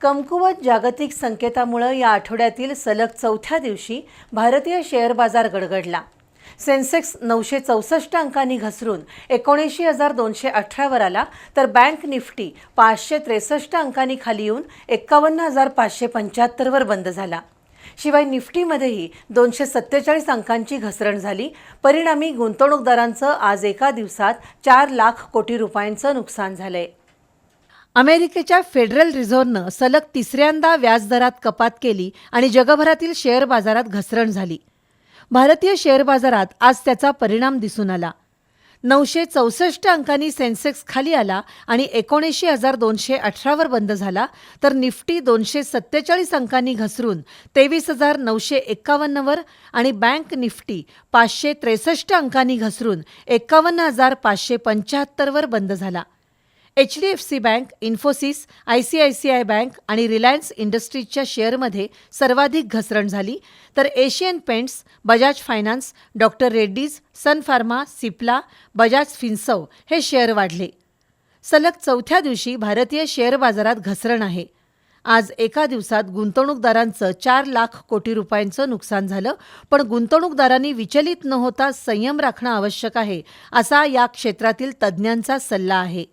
कमकुवत जागतिक संकेतामुळं या आठवड्यातील सलग चौथ्या दिवशी भारतीय शेअर बाजार गडगडला. सेन्सेक्स नऊशे चौसष्ट अंकांनी घसरून एकोणऐंशी हजार दोनशे अठरावर आला तर बँक निफ्टी पाचशे त्रेसष्ट अंकांनी खाली येऊन एक्कावन्न हजार पाचशे पंच्याहत्तरवर बंद झाला. शिवाय निफ्टीमध्येही दोनशे सत्तेचाळीस अंकांची घसरण झाली. परिणामी गुंतवणूकदारांचं आज एका दिवसात चार लाख कोटी रुपयांचं नुकसान झालंय. अमेरिकेच्या फेडरल रिझर्व्हनं सलग तिसऱ्यांदा व्याजदरात कपात केली आणि जगभरातील शेअर बाजारात घसरण झाली. भारतीय शेअर बाजारात आज त्याचा परिणाम दिसून आला. नऊशे चौसष्ट अंकांनी सेन्सेक्स खाली आला आणि एकोणऐंशी हजार दोनशे अठरावर बंद झाला तर निफ्टी दोनशे सत्तेचाळीस अंकांनी घसरून तेवीस हजार नऊशे एक्कावन्नवर आणि बँक निफ्टी पाचशे त्रेसष्ट अंकांनी घसरून एक्कावन्न हजार पाचशे पंच्याहत्तरवर बंद झाला. H D F C bank Infosys I C I C I bank आणि रिलायन्स इंडस्ट्रीजच्या शेअरमध्ये सर्वाधिक घसरण झाली. तर Asian Paints Bajaj finance doctor Reddy's Sun Pharma Cipla Bajaj Finserv हे शेअर वाढले. सलग चौथ्या दिवशी भारतीय शेअर बाजारात घसरण आहे. आज एका दिवसात गुंतवणूकदारांचं चार लाख कोटी रुपयांचं नुकसान झालं पण गुंतवणूकदारांनी विचलित न होता संयम राखणं आवश्यक आहे असा या क्षेत्रातील तज्ज्ञांचा सल्ला आहे.